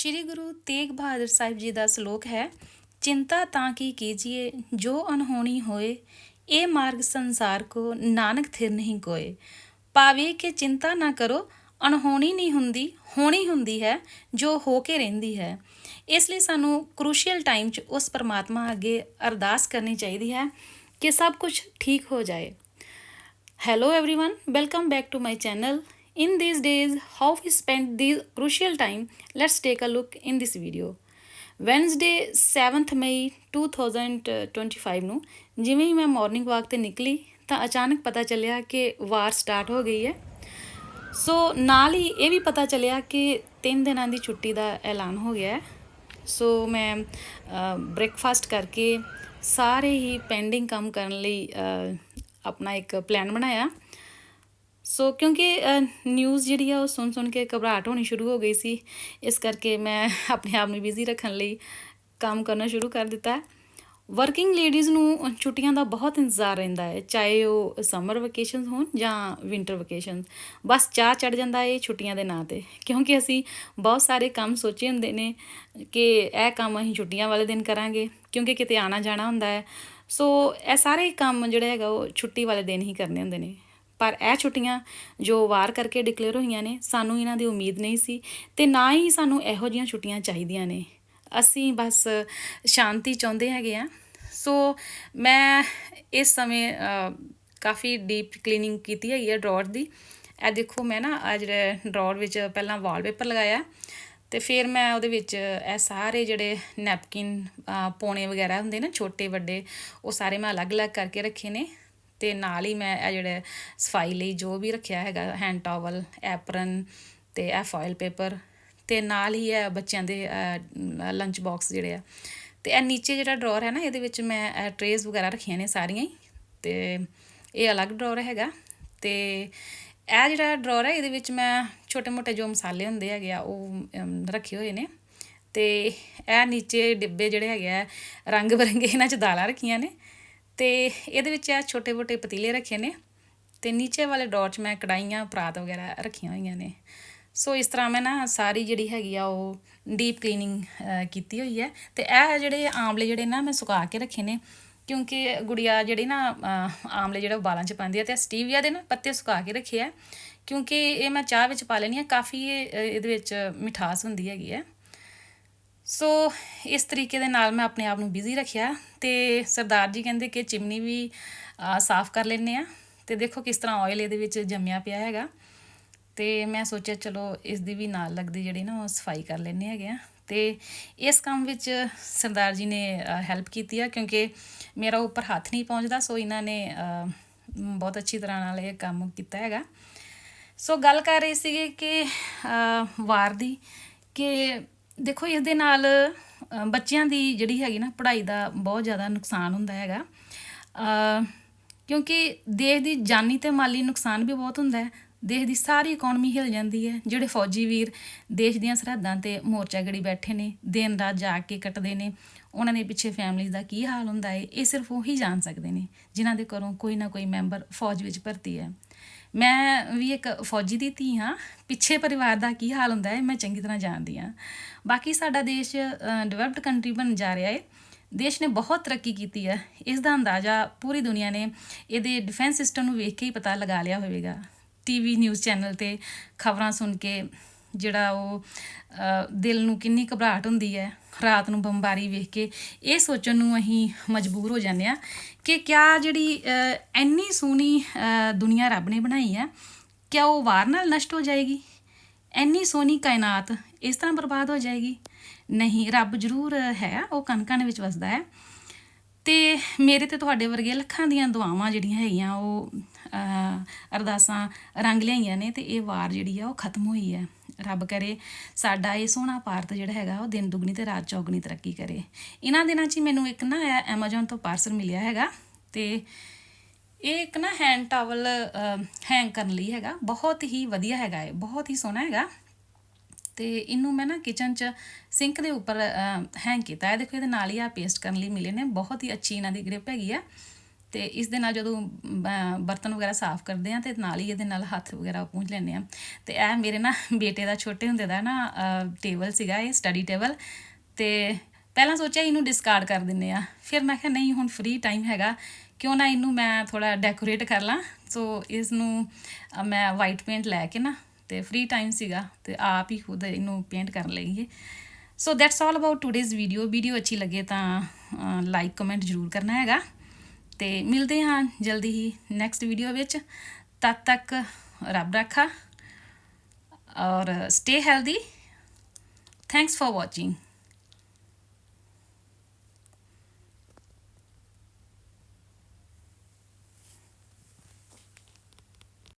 ਸ਼੍ਰੀ ਗੁਰੂ ਤੇਗ ਬਹਾਦਰ ਸਾਹਿਬ ਜੀ ਦਾ ਸ਼ਲੋਕ ਹੈ ਚਿੰਤਾ ਤਾਂ ਕੀ ਕੀਜੀਏ ਜੋ ਅਨਹੋਣੀ ਹੋਏ ਇਹ ਮਾਰਗ ਸੰਸਾਰ ਕੋ ਨਾਨਕ ਥਿਰ ਨਹੀਂ ਕੋਏ। ਪਾਵੇ ਕਿ ਚਿੰਤਾ ਨਾ ਕਰੋ ਅਣਹੋਣੀ ਨਹੀਂ ਹੁੰਦੀ ਹੋਣੀ ਹੁੰਦੀ ਹੈ ਜੋ ਹੋ ਕੇ ਰਹਿੰਦੀ ਹੈ। ਇਸ ਲਈ ਸਾਨੂੰ ਕ੍ਰੂਸ਼ੀਅਲ ਟਾਈਮ 'ਚ ਉਸ ਪਰਮਾਤਮਾ ਅੱਗੇ ਅਰਦਾਸ ਕਰਨੀ ਚਾਹੀਦੀ ਹੈ ਕਿ ਸਭ ਕੁਝ ਠੀਕ ਹੋ ਜਾਏ। Hello everyone, welcome back to my channel In these days, how we spend this crucial time, let's take a look in this video. Wednesday 7th May 2025 ਨੂੰ ਜਿਵੇਂ ਹੀ ਮੈਂ ਮਾਰਨਿੰਗ ਵਾਕ ਤੇ ਨਿਕਲੀ ਤਾਂ ਅਚਾਨਕ ਪਤਾ ਚੱਲਿਆ ਕਿ ਵਾਰ ਸਟਾਰਟ ਹੋ ਗਈ ਹੈ। ਸੋ ਨਾਲ ਹੀ ਇਹ ਵੀ ਪਤਾ ਚੱਲਿਆ ਕਿ 3 ਦਿਨਾਂ ਦੀ ਛੁੱਟੀ ਦਾ ਐਲਾਨ ਹੋ ਗਿਆ ਹੈ। ਸੋ ਮੈਂ ਬ੍ਰੇਕਫਾਸਟ ਕਰਕੇ ਸਾਰੇ ਹੀ ਪੈਂਡਿੰਗ ਕੰਮ ਕਰਨ ਲਈ ਆਪਣਾ ਇੱਕ ਪਲਾਨ ਬਣਾਇਆ। ਸੋ ਕਿਉਂਕਿ ਨਿਊਜ਼ ਜਿਹੜੀ ਆ, ਉਹ ਸੁਣ ਸੁਣ ਕੇ ਘਬਰਾਹਟ ਹੋਣੀ ਸ਼ੁਰੂ ਹੋ ਗਈ ਸੀ। ਇਸ ਕਰਕੇ ਮੈਂ ਆਪਣੇ ਆਪ ਨੂੰ ਬਿਜ਼ੀ ਰੱਖਣ ਲਈ ਕੰਮ ਕਰਨਾ ਸ਼ੁਰੂ ਕਰ ਦਿੱਤਾ। ਵਰਕਿੰਗ ਲੇਡੀਜ਼ ਨੂੰ ਛੁੱਟੀਆਂ ਦਾ ਬਹੁਤ ਇੰਤਜ਼ਾਰ ਰਹਿੰਦਾ ਹੈ, ਚਾਹੇ ਉਹ ਸਮਰ ਵਕੇਸ਼ਨਸ ਹੋਣ ਜਾਂ ਵਿੰਟਰ ਵਕੇਸ਼ਨਸ ਬਸ ਚਾਹ ਚੜ ਜਾਂਦਾ ਹੈ ਛੁੱਟੀਆਂ ਦੇ ਨਾਂ ਤੇ, ਕਿਉਂਕਿ ਅਸੀਂ ਬਹੁਤ ਸਾਰੇ ਕੰਮ ਸੋਚੇ ਹੁੰਦੇ ਨੇ ਕਿ ਇਹ ਕੰਮ ਅਸੀਂ ਛੁੱਟੀਆਂ ਵਾਲੇ ਦਿਨ ਕਰਾਂਗੇ, ਕਿਉਂਕਿ ਕਿਤੇ ਆਣਾ ਜਾਣਾ ਹੁੰਦਾ ਹੈ। ਸੋ ਇਹ ਸਾਰੇ ਕੰਮ ਜਿਹੜਾ ਹੈਗਾ, ਉਹ ਛੁੱਟੀ ਵਾਲੇ ਦਿਨ ਹੀ ਕਰਨੇ ਹੁੰਦੇ ਨੇ। ਪਰ ਇਹ ਛੁੱਟੀਆਂ ਜੋ ਵਾਰ ਕਰਕੇ ਡਿਕਲੇਅਰ ਹੋਈਆਂ ਨੇ, ਸਾਨੂੰ ਇਹਨਾਂ ਦੀ ਉਮੀਦ ਨਹੀਂ ਸੀ ਤੇ ਨਾ ਹੀ ਸਾਨੂੰ ਇਹੋ ਜਿਹੀਆਂ ਛੁੱਟੀਆਂ ਚਾਹੀਦੀਆਂ ਨੇ। ਅਸੀਂ ਬਸ ਸ਼ਾਂਤੀ ਚਾਹੁੰਦੇ ਹੈਗੇ ਆ ਸੋ ਮੈਂ ਇਸ ਸਮੇਂ ਕਾਫੀ ਡੀਪ ਕਲੀਨਿੰਗ ਕੀਤੀ ਹੈਗੀ ਹੈ ਡਰਾਅਰ ਦੀ। ਇਹ ਦੇਖੋ, ਮੈਂ ਨਾ ਆ ਜਿਹੜਾ ਡਰਾਅਰ ਵਿੱਚ ਪਹਿਲਾਂ ਵਾਲਪੇਪਰ ਲਗਾਇਆ ਤੇ ਫਿਰ ਮੈਂ ਉਹਦੇ ਵਿੱਚ ਇਹ ਸਾਰੇ ਜਿਹੜੇ ਨੈਪਕਿਨ ਪੋਣੇ ਵਗੈਰਾ ਹੁੰਦੇ ਨਾ, ਛੋਟੇ, ਵੱਡੇ, ਉਹ ਸਾਰੇ ਮੈਂ ਅਲੱਗ-ਅਲੱਗ ਕਰਕੇ ਰੱਖੇ ਨੇ। ਤੇ ਨਾਲ ਹੀ ਮੈਂ ਇਹ ਜਿਹੜੇ ਸਫ਼ਾਈ ਲਈ ਜੋ ਵੀ ਰੱਖਿਆ ਹੈਗਾ ਹੈਂਡ ਟਾਵਲ ਐਪਰਨ ਤੇ ਇਹ ਫਾਇਲ ਪੇਪਰ ਤੇ ਨਾਲ ਹੀ ਇਹ ਬੱਚਿਆਂ ਦੇ ਲੰਚ ਬਾਕਸ ਜਿਹੜੇ ਆ। ਤੇ ਇਹ ਨੀਚੇ ਜਿਹੜਾ ਡਰਾਅਰ ਹੈ ਨਾ, ਇਹਦੇ ਵਿੱਚ ਮੈਂ ਟਰੇਜ਼ ਵਗੈਰਾ ਰੱਖੀਆਂ ਨੇ ਸਾਰੀਆਂ ਹੀ। ਤੇ ਇਹ ਅਲੱਗ ਡਰਾਅਰ ਹੈਗਾ। ਤੇ ਇਹ ਜਿਹੜਾ ਡਰਾਅਰ ਹੈ, ਇਹਦੇ ਵਿੱਚ ਮੈਂ ਛੋਟੇ-ਮੋਟੇ ਜੋ ਮਸਾਲੇ ਹੁੰਦੇ ਹੈਗੇ ਆ, ਉਹ ਰੱਖੇ ਹੋਏ ਨੇ। ਤੇ ਇਹ ਨੀਚੇ ਡਿੱਬੇ ਜਿਹੜੇ ਹੈਗੇ ਆ, ਰੰਗ ਬਰੰਗੇ ਇਹਨਾਂ 'ਚ ਦਾਲਾਂ ਰੱਖੀਆਂ ਨੇ। ਤੇ ਇਹਦੇ ਵਿੱਚ ਇਹ ਛੋਟੇ-ਮੋਟੇ ਪਤੀਲੇ ਰੱਖੇ ਨੇ ਤੇ ਨੀਚੇ ਵਾਲੇ ਡੋਰ 'ਚ ਮੈਂ ਕੜਾਈਆਂ ਪਰਾਤ ਵਗੈਰਾ ਰੱਖੀਆਂ ਹੋਈਆਂ ਨੇ। ਸੋ ਇਸ ਤਰ੍ਹਾਂ ਮੈਂ ਨਾ ਸਾਰੀ ਜਿਹੜੀ ਹੈਗੀ ਆ ਉਹ ਡੀਪ ਕਲੀਨਿੰਗ ਕੀਤੀ ਹੋਈ ਹੈ। ਤੇ ਇਹ ਜਿਹੜੇ ਆਮਲੇ ਜਿਹੜੇ ਨਾ ਮੈਂ ਸੁਕਾ ਕੇ ਰੱਖੇ ਨੇ ਕਿਉਂਕਿ ਗੁੜੀਆ ਜਿਹੜੀ ਨਾ ਅ, ਆਮਲੇ ਜਿਹੜਾ ਬਾਲਾਂ ਚ ਪਾਉਂਦੀ ਹੈ ਤੇ ਸਟੀਵੀਆ ਦੇ ਨਾ ਪੱਤੇ ਸੁਕਾ ਕੇ ਰੱਖੇ ਆ ਕਿਉਂਕਿ ਇਹ ਮੈਂ ਚਾਹ ਵਿੱਚ ਪਾ ਲੈਣੀ ਆ ਕਾਫੀ ਇਹਦੇ ਵਿੱਚ ਮਿਠਾਸ ਹੁੰਦੀ ਹੈਗੀ ਹੈ ਸੋ ਇਸ ਤਰੀਕੇ ਦੇ ਨਾਲ ਮੈਂ ਆਪਣੇ ਆਪ ਨੂੰ ਬਿਜ਼ੀ ਰੱਖਿਆ ਤੇ ਸਰਦਾਰ ਜੀ ਕਹਿੰਦੇ ਕਿ ਚਿਮਨੀ ਵੀ ਸਾਫ਼ ਕਰ ਲੈਣੇ ਆ ਤੇ ਦੇਖੋ ਕਿਸ ਤਰ੍ਹਾਂ ਆਇਲ ਇਹਦੇ ਵਿੱਚ ਜੰਮਿਆ ਪਿਆ ਹੈਗਾ। ਤੇ ਮੈਂ ਸੋਚਿਆ ਚਲੋ ਇਸ ਦੀ ਵੀ ਨਾਲ ਲੱਗਦੀ ਜਿਹੜੀ ਨਾ ਉਹ ਸਫ਼ਾਈ ਕਰ ਲੈਣੇ ਹੈਗੇ ਆ ਤੇ ਇਸ ਕੰਮ ਵਿੱਚ ਸਰਦਾਰ ਜੀ ਨੇ ਹੈਲਪ ਕੀਤੀ ਆ ਕਿਉਂਕਿ ਮੇਰਾ ਉੱਪਰ ਹੱਥ ਨਹੀਂ ਪਹੁੰਚਦਾ, ਸੋ ਇਹਨਾਂ ਨੇ ਬਹੁਤ ਅੱਛੀ ਤਰ੍ਹਾਂ ਨਾਲ ਇਹ ਕੰਮ ਕੀਤਾ ਹੈਗਾ। ਸੋ ਗੱਲ ਕਰ ਰਹੇ ਸੀਗੇ ਕਿ ਵਾਰ ਦੀ ਕਿ ਦੇਖੋ ਇਸ ਦੇ ਨਾਲ ਬੱਚਿਆਂ ਦੀ ਜਿਹੜੀ ਹੈਗੀ ਨਾ, ਪੜ੍ਹਾਈ ਦਾ ਬਹੁਤ ਜ਼ਿਆਦਾ ਨੁਕਸਾਨ ਹੁੰਦਾ ਹੈਗਾ। ਕਿਉਂਕਿ ਦੇਸ਼ ਦੀ ਜਾਨੀ ਤੇ ਮਾਲੀ ਨੁਕਸਾਨ ਵੀ ਬਹੁਤ ਹੁੰਦਾ ਹੈ। ਦੇਸ਼ ਦੀ ਸਾਰੀ ਇਕਨੋਮੀ ਹਿਲ ਜਾਂਦੀ ਹੈ। ਜਿਹੜੇ ਫੌਜੀ ਵੀਰ ਦੇਸ਼ ਦੀਆਂ ਸਰਹੱਦਾਂ ਤੇ ਮੋਰਚਾ ਗੜੀ ਬੈਠੇ ਨੇ, ਦਿਨ ਰਾਤ ਜਾਗ ਕੇ ਕੱਟਦੇ ਨੇ, ਉਹਨਾਂ ਦੇ ਪਿੱਛੇ ਫੈਮਲੀਜ਼ ਦਾ ਕੀ ਹਾਲ ਹੁੰਦਾ ਹੈ, ਇਹ ਸਿਰਫ ਉਹੀ ਜਾਣ ਸਕਦੇ ਨੇ, ਜਿਨ੍ਹਾਂ ਦੇ ਘਰੋਂ ਕੋਈ ਨਾ ਕੋਈ ਮੈਂਬਰ ਫੌਜ ਵਿੱਚ ਭਰਤੀ ਹੈ। ਮੈਂ ਵੀ ਇੱਕ ਫੌਜੀ ਦੀ ਧੀ ਹਾਂ। ਪਿੱਛੇ ਪਰਿਵਾਰ ਦਾ ਕੀ ਹਾਲ ਹੁੰਦਾ ਹੈ, ਮੈਂ ਚੰਗੀ ਤਰ੍ਹਾਂ ਜਾਣਦੀ ਹਾਂ। ਬਾਕੀ ਸਾਡਾ ਦੇਸ਼ ਡਿਵੈਲਪਡ ਕੰਟਰੀ ਬਣ ਜਾ ਰਿਹਾ ਹੈ। ਦੇਸ਼ ਨੇ ਬਹੁਤ ਤਰੱਕੀ ਕੀਤੀ ਹੈ। ਇਸ ਦਾ ਅੰਦਾਜ਼ਾ ਪੂਰੀ ਦੁਨੀਆ ਨੇ ਇਹਦੇ ਡਿਫੈਂਸ ਸਿਸਟਮ ਨੂੰ ਵੇਖ ਕੇ ਹੀ ਪਤਾ ਲਗਾ ਲਿਆ ਹੋਵੇਗਾ। ਟੀਵੀ ਨਿਊਜ਼ ਚੈਨਲ ਤੇ ਖਬਰਾਂ ਸੁਣ ਕੇ ਜਿਹੜਾ ਉਹ ਦਿਲ ਨੂੰ ਕਿੰਨੀ ਘਬਰਾਹਟ ਹੁੰਦੀ ਹੈ, ਰਾਤ ਨੂੰ ਬੰਬਾਰੀ ਵੇਖ ਕੇ, ਇਹ ਸੋਚਣ ਨੂੰ ਅਸੀਂ ਮਜਬੂਰ ਹੋ ਜਾਂਦੇ ਆ ਕਿ ਕਿਆ ਜਿਹੜੀ ਇੰਨੀ ਸੋਹਣੀ ਦੁਨੀਆ ਰੱਬ ਨੇ ਬਣਾਈ ਹੈ, ਕਿਆ ਉਹ ਵਾਰ ਨਾਲ ਨਸ਼ਟ ਹੋ ਜਾਏਗੀ? ਇੰਨੀ ਸੋਹਣੀ ਕਾਇਨਾਤ ਇਸ ਤਰ੍ਹਾਂ ਬਰਬਾਦ ਹੋ ਜਾਏਗੀ? ਨਹੀਂ, ਰੱਬ ਜ਼ਰੂਰ ਹੈ, ਉਹ ਕਣ ਕਣ ਵਿੱਚ ਵਸਦਾ ਹੈ। ਤੇ ਮੇਰੇ ਤੇ ਤੁਹਾਡੇ ਵਰਗੇ ਲੱਖਾਂ ਦੀਆਂ ਦੁਆਵਾਂ ਜਿਹੜੀਆਂ ਹੈਗੀਆਂ, ਉਹ ਅਰਦਾਸਾਂ ਰੰਗ ਲਿਆਈਆਂ ਨੇ ਤੇ ਇਹ ਵਾਰ ਜਿਹੜੀ ਆ ਉਹ ਖਤਮ ਹੋਈ ਹੈ ਰੱਬ ਕਰੇ ਸਾਡਾ ਇਹ ਸੋਹਣਾ ਭਾਰਤ ਜਿਹੜਾ ਹੈਗਾ, ਉਹ ਦਿਨ ਦੁਗਣੀ ਤੇ ਰਾਤ ਚੌਗਣੀ ਤਰੱਕੀ ਕਰੇ। ਇਹਨਾਂ ਦਿਨਾਂ 'ਚ ਹੀ ਮੈਨੂੰ ਇੱਕ ਨਾ ਐਮਾਜ਼ਨ ਤੋਂ ਪਾਰਸਲ ਮਿਲਿਆ ਹੈਗਾ ਤੇ ਇਹ ਇੱਕ ਨਾ ਹੈਂਡ ਟਾਵਲ ਹੈਂਗ ਕਰਨ ਲਈ ਹੈਗਾ। ਬਹੁਤ ਹੀ ਵਧੀਆ ਹੈਗਾ ਇਹ, ਬਹੁਤ ਹੀ ਸੋਹਣਾ ਹੈਗਾ। ਤੇ ਇਹਨੂੰ ਮੈਂ ਨਾ ਕਿਚਨ 'ਚ ਸਿੰਕ ਦੇ ਉੱਪਰ ਹੈਂਗ ਕੀਤਾ। ਹੈ ਦੇਖੋ, ਇਹਦੇ ਨਾਲ ਹੀ ਆ ਪੇਸਟ ਕਰਨ ਲਈ ਮਿਲੇ ਨੇ। ਬਹੁਤ ਹੀ ਅੱਛੀ ਇਹਨਾਂ ਦੀ ਗ੍ਰਿਪ ਹੈਗੀ ਆ। ਤੇ ਇਸ ਦੇ ਨਾਲ ਜਦੋਂ ਬ- ਬਰਤਨ ਵਗੈਰਾ ਸਾਫ਼ ਕਰਦੇ ਆ ਤੇ ਨਾਲ ਹੀ ਇਹਦੇ ਨਾਲ ਹੱਥ ਵਗੈਰਾ ਪੂੰਝ ਲੈਂਦੇ ਆ। ਤੇ ਇਹ ਮੇਰੇ ਨਾ ਬੇਟੇ ਦਾ ਛੋਟੇ ਹੁੰਦੇ ਦਾ ਨਾ ਟੇਬਲ ਸੀਗਾ ਇਹ ਸਟੱਡੀ ਟੇਬਲ ਤੇ ਪਹਿਲਾਂ ਸੋਚਿਆ ਇਹਨੂੰ ਡਿਸਕਾਰਡ ਕਰ ਦਿੰਨੇ ਆ। ਫਿਰ ਮੈਂ ਕਿਹਾ, ਨਹੀਂ, ਹੁਣ ਫ੍ਰੀ ਟਾਈਮ ਹੈਗਾ। ਕਿਉਂ ਨਾ ਇਹਨੂੰ ਮੈਂ ਥੋੜਾ ਡੈਕੋਰੇਟ ਕਰ ਲਾਂ? ਸੋ ਇਸ ਨੂੰ ਮੈਂ ਵਾਈਟ ਪੇਂਟ ਲੈ ਕੇ ਨਾ ਤੇ ਫ੍ਰੀ ਟਾਈਮ ਸੀਗਾ ਤੇ ਆਪ ਹੀ ਖੁਦ ਇਹਨੂੰ ਪੇਂਟ ਕਰਨ ਲਈਏ so that's all about today's video video ਅੱਛੀ ਲੱਗੇ ਤਾਂ ਲਾਈਕ ਕਮੈਂਟ ਜ਼ਰੂਰ ਕਰਨਾ ਹੈਗਾ। ਤੇ ਮਿਲਦੇ ਹਾਂ ਜਲਦੀ ਹੀ ਨੈਕਸਟ ਵੀਡੀਓ ਵਿੱਚ। ਤਦ ਤੱਕ ਰੱਬ ਰੱਖਾ। ਔਰ stay healthy thanks for watching